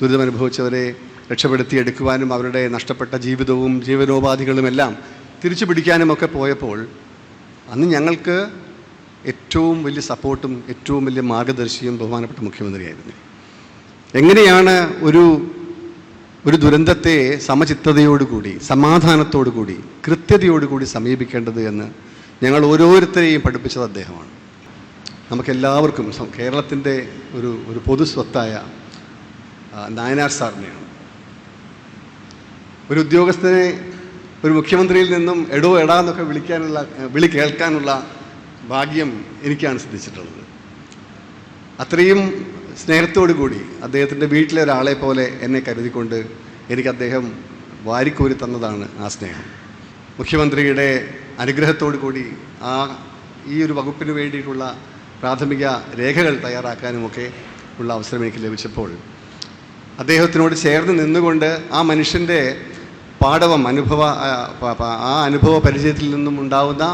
ദുരിതമനുഭവിച്ചവരെ രക്ഷപ്പെടുത്തിയെടുക്കുവാനും അവരുടെ നഷ്ടപ്പെട്ട ജീവിതവും ജീവനോപാധികളുമെല്ലാം തിരിച്ചു പിടിക്കാനുമൊക്കെ പോയപ്പോൾ അന്ന് ഞങ്ങൾക്ക് ഏറ്റവും വലിയ സപ്പോർട്ടും ഏറ്റവും വലിയ മാർഗദർശിയും ബഹുമാനപ്പെട്ട മുഖ്യമന്ത്രിയായിരുന്നു. എങ്ങനെയാണ് ഒരു ഒരു ദുരന്തത്തെ സമചിത്തതയോടുകൂടി സമാധാനത്തോടുകൂടി കൃത്യതയോടുകൂടി സമീപിക്കേണ്ടത് എന്ന് ഞങ്ങൾ ഓരോരുത്തരെയും പഠിപ്പിച്ചത് അദ്ദേഹമാണ്. നമുക്കെല്ലാവർക്കും കേരളത്തിന്റെ ഒരു ഒരു പൊതു സ്വത്തായ നായനാർ സാറിനെയാണ് ഒരു ഉദ്യോഗസ്ഥനെ ഒരു മുഖ്യമന്ത്രിയിൽ നിന്നും എടോ എടാ എന്നൊക്കെ വിളിക്കാനുള്ള വിളി കേൾക്കാനുള്ള ഭാഗ്യം എനിക്കാണ് സിദ്ധിച്ചിട്ടുള്ളത്. അത്രയും സ്നേഹത്തോടു കൂടി അദ്ദേഹത്തിന്റെ വീട്ടിലെ ഒരാളെ പോലെ എന്നെ കരുതിക്കൊണ്ട് എനിക്ക് അദ്ദേഹം വാരിക്കോരി തന്നതാണ് ആ സ്നേഹം. മുഖ്യമന്ത്രിയുടെ അനുഗ്രഹത്തോടു കൂടി ആ ഈ ഒരു വകുപ്പിന് വേണ്ടിയിട്ടുള്ള പ്രാഥമിക രേഖകൾ തയ്യാറാക്കാനുമൊക്കെ ഉള്ള അവസരം എനിക്ക് ലഭിച്ചപ്പോൾ അദ്ദേഹത്തിനോട് ചേർന്ന് നിന്നുകൊണ്ട് ആ മനുഷ്യന്റെ പാഠവം അനുഭവ ആ, അനുഭവ പരിചയത്തിൽ നിന്നും ഉണ്ടാവുന്ന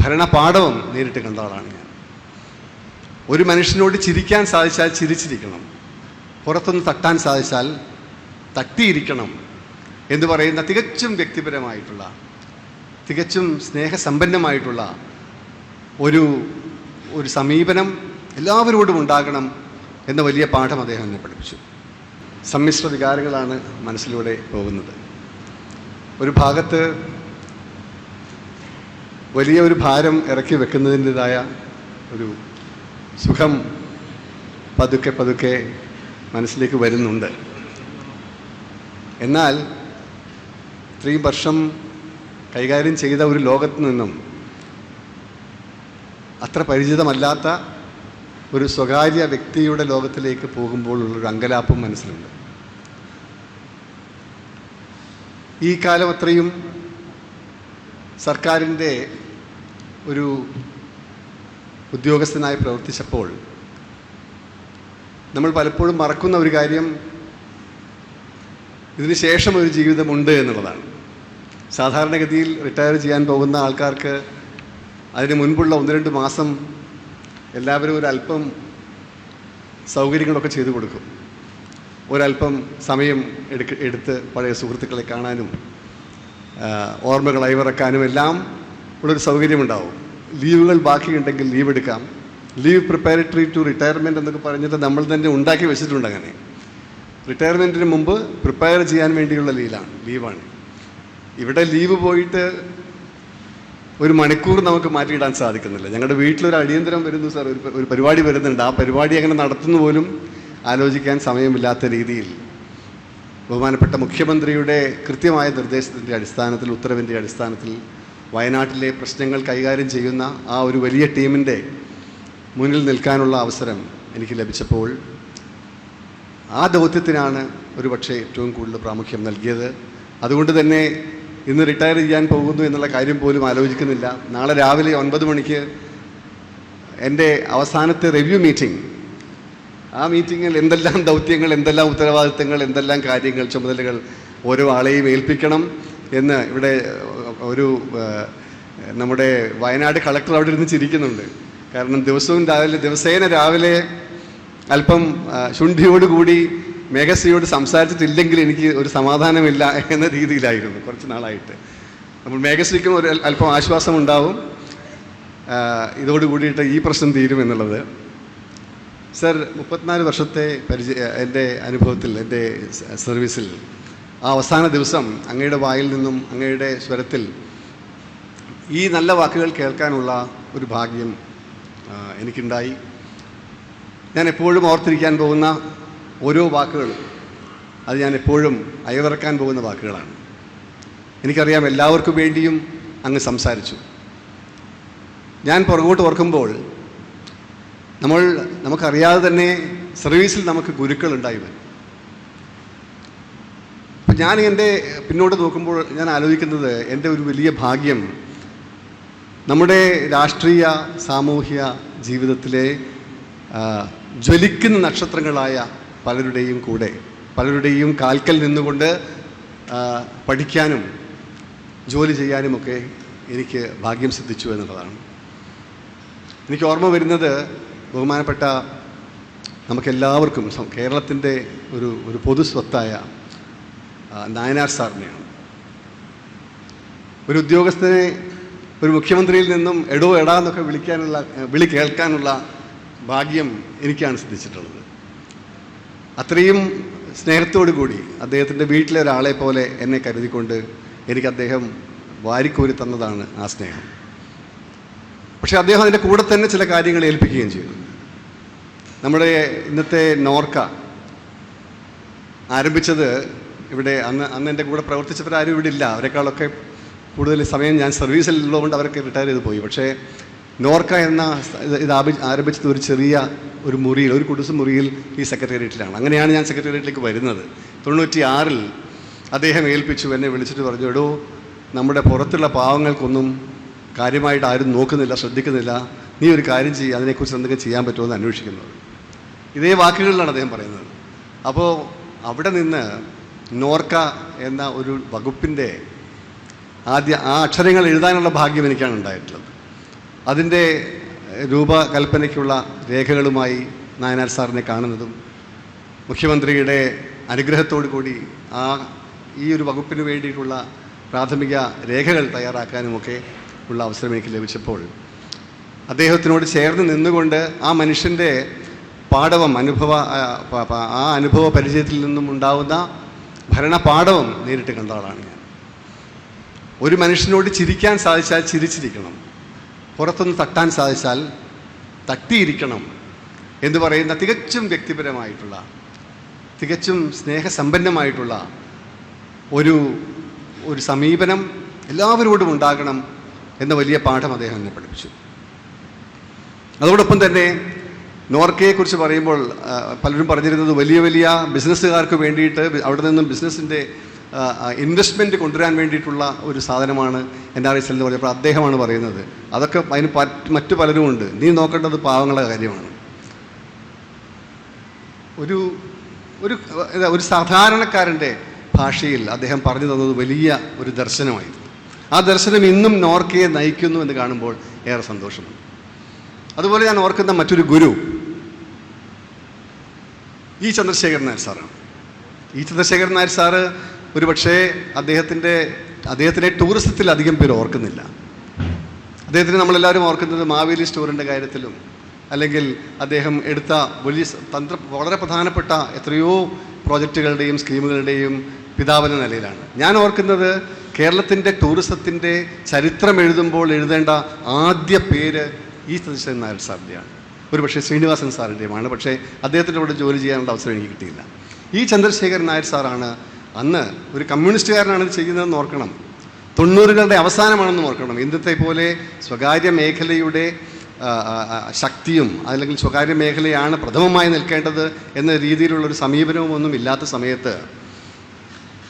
ഭരണപാഠവം നേരിട്ട് കണ്ട ആളാണ് ഞാൻ. ഒരു മനുഷ്യനോട് ചിരിക്കാൻ സാധിച്ചാൽ ചിരിച്ചിരിക്കണം. പുറത്തൊന്ന് തട്ടാൻ സാധിച്ചാൽ തട്ടിയിരിക്കണം എന്ന് പറയുന്ന തികച്ചും വ്യക്തിപരമായിട്ടുള്ള തികച്ചും സ്നേഹസമ്പന്നമായിട്ടുള്ള ഒരു ഒരു സമീപനം എല്ലാവരോടും ഉണ്ടാകണം എന്ന വലിയ പാഠം അദ്ദേഹം എന്നെ പഠിപ്പിച്ചു. സമ്മിശ്ര വികാരങ്ങളാണ് മനസ്സിലൂടെ പോകുന്നത്. ഒരു ഭാഗത്ത് വലിയ ഒരു ഭാരം ഇറക്കി വെക്കുന്നതിന്റെതായ ഒരു സുഖം പതുക്കെ പതുക്കെ മനസ്സിലേക്ക് വരുന്നുണ്ട്. എന്നാൽ ഇത്രയും വർഷം കൈകാര്യം ചെയ്ത ഒരു ലോകത്ത് നിന്നും അത്ര പരിചിതമല്ലാത്ത ഒരു സ്വകാര്യ വ്യക്തിയുടെ ലോകത്തിലേക്ക് പോകുമ്പോഴുള്ളൊരു അങ്കലാപ്പും മനസ്സിലുണ്ട്. ഈ കാലം അത്രയും സർക്കാരിന്റെ ഒരു ഉദ്യോഗസ്ഥനായി പ്രവർത്തിച്ചപ്പോൾ നമ്മൾ പലപ്പോഴും മറക്കുന്ന ഒരു കാര്യം ഇതിന് ശേഷം ഒരു ജീവിതമുണ്ട് എന്നുള്ളതാണ്. സാധാരണഗതിയിൽ റിട്ടയർ ചെയ്യാൻ പോകുന്ന ആൾക്കാർക്ക് അതിന് മുൻപുള്ള ഒന്ന് രണ്ട് മാസം എല്ലാവരും ഒരല്പം സൗകര്യങ്ങളൊക്കെ ചെയ്തു കൊടുക്കും. ഒരല്പം സമയം എടുക്ക എടുത്ത് പഴയ സുഹൃത്തുക്കളെ കാണാനും ഓർമ്മകൾ അയവിറക്കാനും എല്ലാം ഉള്ളൊരു സൗകര്യമുണ്ടാവും. ലീവുകൾ ബാക്കിയുണ്ടെങ്കിൽ ലീവ് എടുക്കാം. ലീവ് പ്രിപ്പയറട്ടറി ടു റിട്ടയർമെന്റ് എന്നൊക്കെ പറഞ്ഞിട്ട് നമ്മൾ തന്നെ ഉണ്ടാക്കി വെച്ചിട്ടുണ്ട് അങ്ങനെ. റിട്ടയർമെന്റിന് മുമ്പ് പ്രിപ്പയർ ചെയ്യാൻ വേണ്ടിയുള്ള ലീലാണ് ലീവാണ്. ഇവിടെ ലീവ് പോയിട്ട് ഒരു മണിക്കൂർ നമുക്ക് മാറ്റിയിടാൻ സാധിക്കുന്നില്ല. ഞങ്ങളുടെ വീട്ടിലൊരു അടിയന്തരം വരുന്നു സാർ. ഒരു ഒരു പരിപാടി വരുന്നുണ്ട്. ആ പരിപാടി എങ്ങനെ നടത്തുന്നു പോലും ആലോചിക്കാൻ സമയമില്ലാത്ത രീതിയിൽ. ബഹുമാനപ്പെട്ട മുഖ്യമന്ത്രിയുടെ കൃത്യമായ നിർദ്ദേശത്തിന്റെ അടിസ്ഥാനത്തിൽ ഉത്തരവിന്റെ അടിസ്ഥാനത്തിൽ വയനാട്ടിലെ പ്രശ്നങ്ങൾ കൈകാര്യം ചെയ്യുന്ന ആ ഒരു വലിയ ടീമിന്റെ മുന്നിൽ നിൽക്കാനുള്ള അവസരം എനിക്ക് ലഭിച്ചപ്പോൾ ആ ദൗത്യത്തിനാണ് ഒരു പക്ഷേ ഏറ്റവും കൂടുതൽ പ്രാമുഖ്യം നൽകിയത്. അതുകൊണ്ട് തന്നെ ഇന്ന് റിട്ടയർ ചെയ്യാൻ പോകുന്നു എന്നുള്ള കാര്യം പോലും ആലോചിക്കുന്നില്ല. നാളെ രാവിലെ ഒൻപത് മണിക്ക് എന്റെ അവസാനത്തെ റിവ്യൂ മീറ്റിംഗ് ആ മീറ്റിങ്ങിൽ എന്തെല്ലാം ദൗത്യങ്ങൾ എന്തെല്ലാം ഉത്തരവാദിത്തങ്ങൾ എന്തെല്ലാം കാര്യങ്ങൾ ചുമതലകൾ ഓരോ ആളെയും ഏൽപ്പിക്കണം എന്ന് ഇവിടെ ഒരു നമ്മുടെ വയനാട് കളക്ടർ അവിടെ ഇരുന്ന് ചിരിക്കുന്നുണ്ട്. കാരണം ദിവസവും രാവിലെ ദിവസേന രാവിലെ അല്പം ശുണ്ഠിയോടുകൂടി മേഘശ്രീയോട് സംസാരിച്ചിട്ടില്ലെങ്കിൽ എനിക്ക് ഒരു സമാധാനമില്ല എന്ന രീതിയിലായിരുന്നു കുറച്ച് നാളായിട്ട്. അപ്പോൾ മേഘശ്രീക്കും ഒരു അല്പം ആശ്വാസം ഉണ്ടാവും ഇതോട് കൂടിയിട്ട് ഈ പ്രശ്നം തീരും എന്നുള്ളത്. സർ മുപ്പത്തിനാല് വർഷത്തെ പരിചയ എന്റെ അനുഭവത്തിൽ എന്റെ സർവീസിൽ ആ അവസാന ദിവസം അങ്ങയുടെ വായിൽ നിന്നും അങ്ങയുടെ സ്വരത്തിൽ ഈ നല്ല വാക്കുകൾ കേൾക്കാനുള്ള ഒരു ഭാഗ്യം എനിക്കുണ്ടായി. ഞാൻ എപ്പോഴും ഓർത്തിരിക്കാൻ പോകുന്ന ഓരോ വാക്കുകളും. അത് ഞാൻ എപ്പോഴും അയവിറക്കാൻ പോകുന്ന വാക്കുകളാണ്. എനിക്കറിയാം എല്ലാവർക്കും വേണ്ടിയും അങ്ങ് സംസാരിച്ചു. ഞാൻ പുറകോട്ട് ഓർക്കുമ്പോൾ നമ്മൾ നമുക്കറിയാതെ തന്നെ സർവീസിൽ നമുക്ക് ഗുരുക്കൾ ഉണ്ടായി വരും. അപ്പം ഞാൻ എന്റെ പിന്നോട്ട് നോക്കുമ്പോൾ ഞാൻ ആലോചിക്കുന്നത് എന്റെ ഒരു വലിയ ഭാഗ്യം നമ്മുടെ രാഷ്ട്രീയ സാമൂഹ്യ ജീവിതത്തിലെ ജ്വലിക്കുന്ന നക്ഷത്രങ്ങളായ പലരുടെയും കൂടെ പലരുടെയും കാൽക്കൽ നിന്നുകൊണ്ട് പഠിക്കാനും ജോലി ചെയ്യാനുമൊക്കെ എനിക്ക് ഭാഗ്യം സിദ്ധിച്ചു എന്നുള്ളതാണ്. എനിക്ക് ഓർമ്മ വരുന്നത് ബഹുമാനപ്പെട്ട നമുക്കെല്ലാവർക്കും കേരളത്തിന്റെ ഒരു ഒരു പൊതു സ്വത്തായ നായനാർ സാറിനെയാണ്. ഒരു ഉദ്യോഗസ്ഥനെ ഒരു മുഖ്യമന്ത്രിയിൽ നിന്നും എടോ എടാ എന്നൊക്കെ വിളിക്കാനുള്ള വിളി കേൾക്കാനുള്ള ഭാഗ്യം എനിക്കാണ് സിദ്ധിച്ചിട്ടുള്ളത്. അത്രയും സ്നേഹത്തോടു കൂടി അദ്ദേഹത്തിന്റെ വീട്ടിലെ ഒരാളെ പോലെ എന്നെ കരുതിക്കൊണ്ട് എനിക്ക് അദ്ദേഹം വാരിക്കോരി തന്നതാണ് ആ സ്നേഹം. പക്ഷേ അദ്ദേഹം അതിന്റെ കൂടെ തന്നെ ചില കാര്യങ്ങൾ ഏൽപ്പിക്കുകയും ചെയ്തു. നമ്മുടെ ഇന്നത്തെ നോർക്ക ആരംഭിച്ചത് ഇവിടെ അന്ന് അന്ന് എന്റെ കൂടെ പ്രവർത്തിച്ചവരാരും ഇവിടെ ഇല്ല. അവരെക്കാളൊക്കെ കൂടുതൽ സമയം ഞാൻ സർവീസിൽ ഉള്ളതുകൊണ്ട് അവരൊക്കെ റിട്ടയർ ചെയ്ത് പോയി. പക്ഷേ നോർക്ക എന്ന ഇത് ആരംഭിച്ചത് ഒരു ചെറിയ ഒരു മുറിയിൽ ഒരു കുടുസ് മുറിയിൽ ഈ സെക്രട്ടേറിയറ്റിലാണ്. അങ്ങനെയാണ് ഞാൻ സെക്രട്ടേറിയറ്റിലേക്ക് വരുന്നത്. തൊണ്ണൂറ്റി ആറിൽ അദ്ദേഹം ഏൽപ്പിച്ചു എന്നെ വിളിച്ചിട്ട് പറഞ്ഞു എടോ നമ്മുടെ പുറത്തുള്ള പാവങ്ങൾക്കൊന്നും കാര്യമായിട്ട് ആരും നോക്കുന്നില്ല ശ്രദ്ധിക്കുന്നില്ല. നീ ഒരു കാര്യം ചെയ്യുക അതിനെക്കുറിച്ച് എന്തെങ്കിലും ചെയ്യാൻ പറ്റുമോ എന്ന് അന്വേഷിക്കുന്നത് ഇതേ വാക്കുകളിലാണ് അദ്ദേഹം പറയുന്നത്. അപ്പോൾ അവിടെ നിന്ന് നോർക്ക എന്ന ഒരു വകുപ്പിന്റെ ആദ്യ ആ അക്ഷരങ്ങൾ എഴുതാനുള്ള ഭാഗ്യം എനിക്കാണ് ഉണ്ടായിട്ടുള്ളത് അതിന്റെ രൂപകൽപ്പനയ്ക്കുള്ള രേഖകളുമായി നായനാർ സാറിനെ കാണുന്നതും മുഖ്യമന്ത്രിയുടെ അനുഗ്രഹത്തോടു കൂടി ആ ഈ ഒരു വകുപ്പിന് വേണ്ടിയിട്ടുള്ള പ്രാഥമിക രേഖകൾ തയ്യാറാക്കാനുമൊക്കെ ഉള്ള അവസരം എനിക്ക് ലഭിച്ചപ്പോൾ അദ്ദേഹത്തിനോട് ചേർന്ന് നിന്നുകൊണ്ട് ആ മനുഷ്യന്റെ പാഠവം അനുഭവ ആ, അനുഭവ പരിചയത്തിൽ നിന്നും ഉണ്ടാവുന്ന ഭരണപാഠവം നേരിട്ട് കണ്ട ആളാണ് ഞാൻ. ഒരു മനുഷ്യനോട് ചിരിക്കാൻ സാധിച്ചാൽ ചിരിച്ചിരിക്കണം. പുറത്തുനിന്ന് തട്ടാൻ സാധിച്ചാൽ തട്ടിയിരിക്കണം എന്ന് പറയുന്ന തികച്ചും വ്യക്തിപരമായിട്ടുള്ള തികച്ചും സ്നേഹസമ്പന്നമായിട്ടുള്ള ഒരു ഒരു സമീപനം എല്ലാവരോടും ഉണ്ടാകണം എന്ന വലിയ പാഠം അദ്ദേഹം എന്നെ പഠിപ്പിച്ചു. അതോടൊപ്പം തന്നെ നോർക്കയെക്കുറിച്ച് പറയുമ്പോൾ പലരും പറഞ്ഞിരുന്നത് വലിയ വലിയ ബിസിനസ്സുകാർക്ക് വേണ്ടിയിട്ട് അവിടെ നിന്നും ബിസിനസ്സിന്റെ ഇൻവെസ്റ്റ്മെന്റ് കൊണ്ടുവരാൻ വേണ്ടിയിട്ടുള്ള ഒരു സാധനമാണ് എൻ ആർ എസ് എന്ന് പറഞ്ഞപ്പോൾ അദ്ദേഹമാണ് പറയുന്നത്. അതൊക്കെ അതിന് മറ്റു പലരും ഉണ്ട്. നീ നോക്കേണ്ടത് പാവങ്ങളുടെ കാര്യമാണ്. ഒരു ഒരു ഒരു സാധാരണക്കാരന്റെ ഭാഷയിൽ അദ്ദേഹം പറഞ്ഞു തന്നത് വലിയ ഒരു ദർശനമായിരുന്നു. ആ ദർശനം ഇന്നും നോർക്കയെ നയിക്കുന്നു എന്ന് കാണുമ്പോൾ ഏറെ സന്തോഷമുണ്ട്. അതുപോലെ ഞാൻ ഓർക്കുന്ന മറ്റൊരു ഗുരു ഈ ചന്ദ്രശേഖരൻ നായർ സാറാണ്. ഈ ചന്ദ്രശേഖരൻ നായർ സാറ് ഒരു പക്ഷേ അദ്ദേഹത്തിന്റെ അദ്ദേഹത്തിനെ ടൂറിസത്തിൽ അധികം പേര് ഓർക്കുന്നില്ല. അദ്ദേഹത്തിന് നമ്മളെല്ലാവരും ഓർക്കുന്നത് മാവേലി സ്റ്റോറിന്റെ കാര്യത്തിലും അല്ലെങ്കിൽ അദ്ദേഹം എടുത്ത വലിയ തന്ത്ര വളരെ പ്രധാനപ്പെട്ട എത്രയോ പ്രോജക്റ്റുകളുടെയും സ്കീമുകളുടെയും പിതാവെന്ന നിലയിലാണ്. ഞാൻ ഓർക്കുന്നത് കേരളത്തിന്റെ ടൂറിസത്തിന്റെ ചരിത്രം എഴുതുമ്പോൾ എഴുതേണ്ട ആദ്യ പേര് ഈ സതീശൻ നായർ സാറിന്റെയാണ്. ഒരു പക്ഷേ ശ്രീനിവാസൻ സാറിന്റെയുമാണ്. പക്ഷേ അദ്ദേഹത്തിന്റെ കൂടെ ജോലി ചെയ്യാനുള്ള അവസരം എനിക്ക് കിട്ടിയില്ല. ഈ ചന്ദ്രശേഖരൻ നായർ സാറാണ് അന്ന് ഒരു കമ്മ്യൂണിസ്റ്റുകാരനാണ് ചെയ്യുന്നതെന്ന് ഓർക്കണം. തൊണ്ണൂറുകളുടെ അവസാനമാണെന്ന് ഓർക്കണം. ഇന്നത്തെ പോലെ സ്വകാര്യ മേഖലയുടെ ശക്തിയും അല്ലെങ്കിൽ സ്വകാര്യ മേഖലയാണ് പ്രഥമമായി നിൽക്കേണ്ടത് എന്ന രീതിയിലുള്ള ഒരു സമീപനവും ഒന്നും ഇല്ലാത്ത സമയത്ത്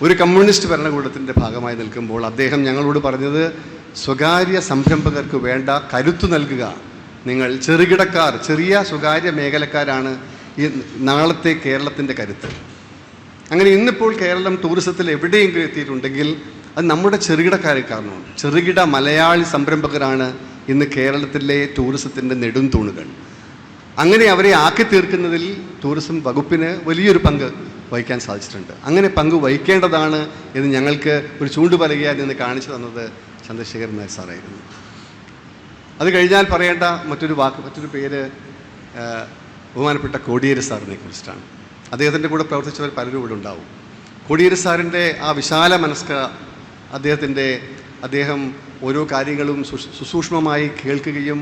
ഒരു കമ്മ്യൂണിസ്റ്റ് ഭരണകൂടത്തിന്റെ ഭാഗമായി നിൽക്കുമ്പോൾ അദ്ദേഹം ഞങ്ങളോട് പറഞ്ഞത് സ്വകാര്യ സംരംഭകർക്ക് വേണ്ട കരുത്തു നൽകുക. നിങ്ങൾ ചെറുകിടക്കാർ ചെറിയ സ്വകാര്യ മേഖലക്കാരാണ് ഈ നാളത്തെ കേരളത്തിന്റെ കരുത്ത്. അങ്ങനെ ഇന്നിപ്പോൾ കേരളം ടൂറിസത്തിൽ എവിടെയെങ്കിലും എത്തിയിട്ടുണ്ടെങ്കിൽ അത് നമ്മുടെ ചെറുകിടക്കാരെ കാരണമാണ് ചെറുകിട മലയാളി സംരംഭകരാണ് ഇന്ന് കേരളത്തിലെ ടൂറിസത്തിന്റെ നെടും തൂണുകൾ അങ്ങനെ അവരെ ആക്കി തീർക്കുന്നതിൽ ടൂറിസം വകുപ്പിന് വലിയൊരു പങ്ക് വഹിക്കാൻ സാധിച്ചിട്ടുണ്ട്. അങ്ങനെ പങ്ക് വഹിക്കേണ്ടതാണ് എന്ന് ഞങ്ങൾക്ക് ഒരു ചൂണ്ടുപലകയായി നിന്ന് കാണിച്ചു തന്നത് ചന്ദ്രശേഖരൻ നായർ സാറായിരുന്നു. അത് കഴിഞ്ഞാൽ പറയേണ്ട മറ്റൊരു വാക്ക് മറ്റൊരു പേര് ബഹുമാനപ്പെട്ട കോടിയേരി സാറിനെ കുറിച്ചിട്ടാണ്. അദ്ദേഹത്തിന്റെ കൂടെ പ്രവർത്തിച്ചവർ പലരും ഇവിടെ ഉണ്ടാവും. കോടിയേരി സാറിന്റെ ആ വിശാല മനസ്ക അദ്ദേഹത്തിന്റെ അദ്ദേഹം ഓരോ കാര്യങ്ങളും സുസൂക്ഷ്മമായി കേൾക്കുകയും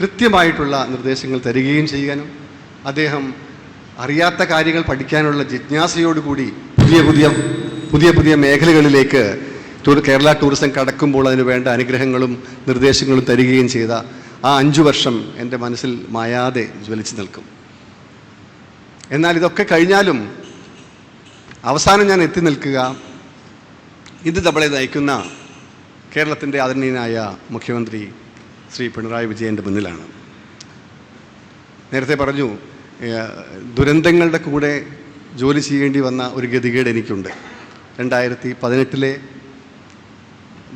കൃത്യമായിട്ടുള്ള നിർദ്ദേശങ്ങൾ തരികയും ചെയ്യാനും അദ്ദേഹം അറിയാത്ത കാര്യങ്ങൾ പഠിക്കാനുള്ള ജിജ്ഞാസയോടുകൂടി പുതിയ പുതിയ പുതിയ പുതിയ മേഖലകളിലേക്ക് കേരള ടൂറിസം കടക്കുമ്പോൾ അതിന് വേണ്ട അനുഗ്രഹങ്ങളും നിർദ്ദേശങ്ങളും തരികയും ചെയ്ത ആ അഞ്ചു വർഷം എന്റെ മനസ്സിൽ മായാതെ ജ്വലിച്ചു നിൽക്കും. എന്നാൽ ഇതൊക്കെ കഴിഞ്ഞാലും അവസാനം ഞാൻ എത്തി നിൽക്കുക. ഇത് നമ്മളെ നയിക്കുന്ന കേരളത്തിന്റെ ആദരണീയനായ മുഖ്യമന്ത്രി ശ്രീ പിണറായി വിജയന്റെ മുന്നിലാണ്. നേരത്തെ പറഞ്ഞു ദുരന്തങ്ങളുടെ കൂടെ ജോലി ചെയ്യേണ്ടി വന്ന ഒരു ഗതികേട് എനിക്കുണ്ട്. രണ്ടായിരത്തി പതിനെട്ടിലെ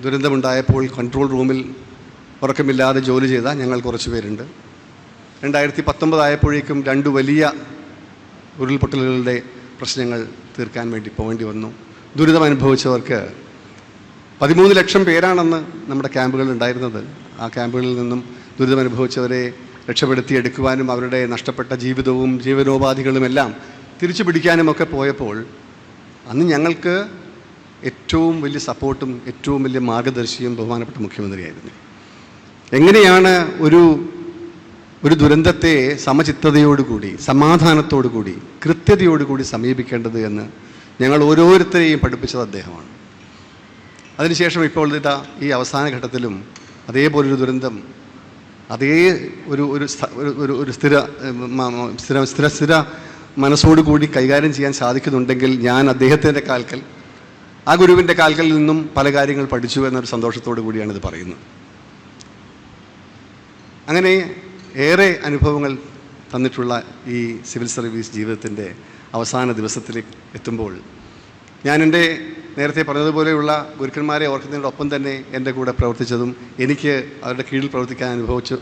ദുരന്തമുണ്ടായപ്പോൾ കൺട്രോൾ റൂമിൽ ഉറക്കമില്ലാതെ ജോലി ചെയ്ത ഞങ്ങൾ കുറച്ച് പേരുണ്ട്. രണ്ടായിരത്തി പത്തൊമ്പതായപ്പോഴേക്കും രണ്ട് വലിയ ഉരുൾപൊട്ടലുകളുടെ പ്രശ്നങ്ങൾ തീർക്കാൻ വേണ്ടി പോകേണ്ടി വന്നു. ദുരിതം അനുഭവിച്ചവർക്ക് പതിമൂന്ന് ലക്ഷം പേരാണെന്ന് നമ്മുടെ ക്യാമ്പുകളിൽ ഉണ്ടായിരുന്നത്. ആ ക്യാമ്പുകളിൽ നിന്നും ദുരിതം അനുഭവിച്ചവരെ രക്ഷപ്പെടുത്തിയെടുക്കുവാനും അവരുടെ നഷ്ടപ്പെട്ട ജീവിതവും ജീവനോപാധികളും എല്ലാം തിരിച്ചു പിടിക്കാനുമൊക്കെ പോയപ്പോൾ അന്ന് ഞങ്ങൾക്ക് ഏറ്റവും വലിയ സപ്പോർട്ടും ഏറ്റവും വലിയ മാർഗദർശിയും ബഹുമാനപ്പെട്ട മുഖ്യമന്ത്രിയായിരുന്നു. എങ്ങനെയാണ് ഒരു ഒരു ദുരന്തത്തെ സമചിത്തതയോടുകൂടി സമാധാനത്തോടുകൂടി കൃത്യതയോടുകൂടി സമീപിക്കേണ്ടത് എന്ന് ഞങ്ങൾ ഓരോരുത്തരെയും പഠിപ്പിച്ചത് അദ്ദേഹമാണ്. അതിനുശേഷം ഇപ്പോൾ ഇതാ ഈ അവസാന ഘട്ടത്തിലും അതേപോലൊരു ദുരന്തം അതേ ഒരു ഒരു ഒരു- ഒരു സ്ഥിര സ്ഥിര സ്ഥിര സ്ഥിര മനസ്സോടുകൂടി കൈകാര്യം ചെയ്യാൻ സാധിക്കുന്നുണ്ടെങ്കിൽ ഞാൻ അദ്ദേഹത്തിന്റെ കാൽക്കൽ ആ ഗുരുവിന്റെ കാൽക്കൽ നിന്നും പല കാര്യങ്ങൾ പഠിച്ചു എന്നൊരു സന്തോഷത്തോടു കൂടിയാണ് ഇത് പറയുന്നത്. അങ്ങനെ ഏറെ അനുഭവങ്ങൾ തന്നിട്ടുള്ള ഈ സിവിൽ സർവീസ് ജീവിതത്തിന്റെ അവസാന ദിവസത്തിലേക്ക് എത്തുമ്പോൾ ഞാൻ എന്റെ നേരത്തെ പറഞ്ഞതുപോലെയുള്ള ഗുരുക്കന്മാരെ ഓർക്കുന്നതിനോടൊപ്പം തന്നെ എന്റെ കൂടെ പ്രവർത്തിച്ചതും എനിക്ക് അവരുടെ കീഴിൽ പ്രവർത്തിക്കാൻ അനുഭവിച്ചു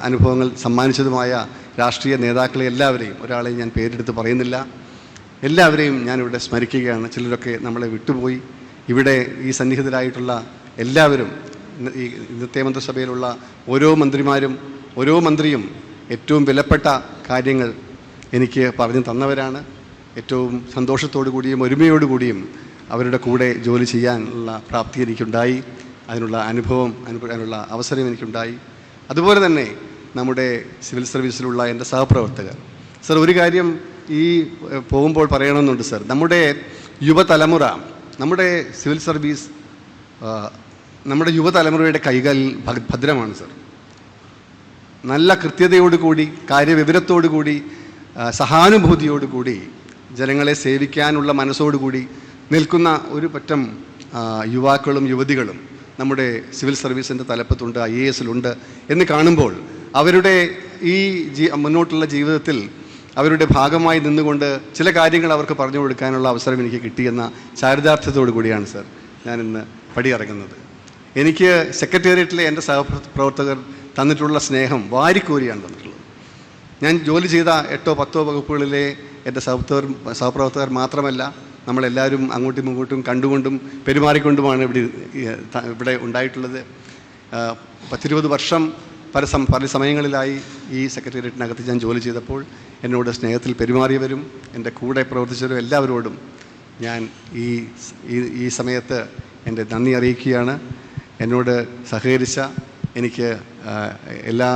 അനുഭവങ്ങൾ സമ്മാനിച്ചതുമായ രാഷ്ട്രീയ നേതാക്കളെ എല്ലാവരെയും ഒരാളെയും ഞാൻ പേരെടുത്ത് പറയുന്നില്ല. എല്ലാവരെയും ഞാനിവിടെ സ്മരിക്കുകയാണ്. ചിലരൊക്കെ നമ്മളെ വിട്ടുപോയി. ഇവിടെ ഈ സന്നിഹിതരായിട്ടുള്ള എല്ലാവരും ഈ ഇന്നത്തെ മന്ത്രിസഭയിലുള്ള ഓരോ മന്ത്രിമാരും ഓരോ മന്ത്രിയും ഏറ്റവും വിലപ്പെട്ട കാര്യങ്ങൾ എനിക്ക് പറഞ്ഞു തന്നവരാണ്. ഏറ്റവും സന്തോഷത്തോടു കൂടിയും ഒരുമയോടു കൂടിയും അവരുടെ കൂടെ ജോലി ചെയ്യാനുള്ള പ്രാപ്തി എനിക്കുണ്ടായി. അതിനുള്ള അനുഭവം അനുഭവ അവസരം എനിക്കുണ്ടായി. അതുപോലെ തന്നെ നമ്മുടെ സിവിൽ സർവീസിലുള്ള എന്റെ സഹപ്രവർത്തകർ. സർ ഒരു കാര്യം ഈ പോകുമ്പോൾ പറയണമെന്നുണ്ട് സർ. നമ്മുടെ യുവതലമുറ നമ്മുടെ സിവിൽ സർവീസ് നമ്മുടെ യുവതലമുറയുടെ കൈകൾ ഭദ്രമാണ് സർ. നല്ല കൃത്യതയോടുകൂടി കാര്യവിവരത്തോടുകൂടി സഹാനുഭൂതിയോടുകൂടി ജനങ്ങളെ സേവിക്കാനുള്ള മനസ്സോടുകൂടി നിൽക്കുന്ന ഒരു പറ്റം യുവാക്കളും യുവതികളും നമ്മുടെ സിവിൽ സർവീസിന്റെ തലപ്പത്തുണ്ട് ഐ എ എസിലുണ്ട് എന്ന് കാണുമ്പോൾ അവരുടെ ഈ ജീ മുന്നോട്ടുള്ള ജീവിതത്തിൽ അവരുടെ ഭാഗമായി നിന്നുകൊണ്ട് ചില കാര്യങ്ങൾ അവർക്ക് പറഞ്ഞു കൊടുക്കാനുള്ള അവസരം എനിക്ക് കിട്ടിയെന്ന ചാരിതാർത്ഥ്യത്തോടു കൂടിയാണ് സർ ഞാനിന്ന് പടിയിറങ്ങുന്നത്. എനിക്ക് സെക്രട്ടേറിയറ്റിലെ എന്റെ സഹപ്രവർത്തകർ തന്നിട്ടുള്ള സ്നേഹം വാരിക്കോരിയാണ് തന്നിട്ടുള്ളത്. ഞാൻ ജോലി ചെയ്ത എട്ടോ പത്തോ വകുപ്പുകളിലെ എന്റെ സഹപ്രവർത്തകർ സഹപ്രവർത്തകർ മാത്രമല്ല നമ്മളെല്ലാവരും അങ്ങോട്ടും ഇങ്ങോട്ടും കണ്ടുകൊണ്ടും പെരുമാറിക്കൊണ്ടുമാണ് ഇവിടെ ഇവിടെ ഉണ്ടായിട്ടുള്ളത്. പത്തിരുപത് വർഷം പല സം പല സമയങ്ങളിലായി ഈ സെക്രട്ടേറിയറ്റിനകത്ത് ഞാൻ ജോലി ചെയ്തപ്പോൾ എന്നോട് സ്നേഹത്തിൽ പെരുമാറിയവരും എന്റെ കൂടെ പ്രവർത്തിച്ചവരും എല്ലാവരോടും ഞാൻ ഈ ഈ സമയത്ത് എന്റെ നന്ദി അറിയിക്കുകയാണ്. എന്നോട് സഹകരിച്ച എനിക്ക് എല്ലാ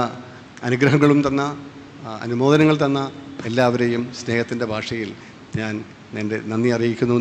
അനുഗ്രഹങ്ങളും തന്ന അനുമോദനങ്ങൾ തന്ന എല്ലാവരെയും സ്നേഹത്തിന്റെ ഭാഷയിൽ ഞാൻ എന്റെ നന്ദി അറിയിക്കുന്നു.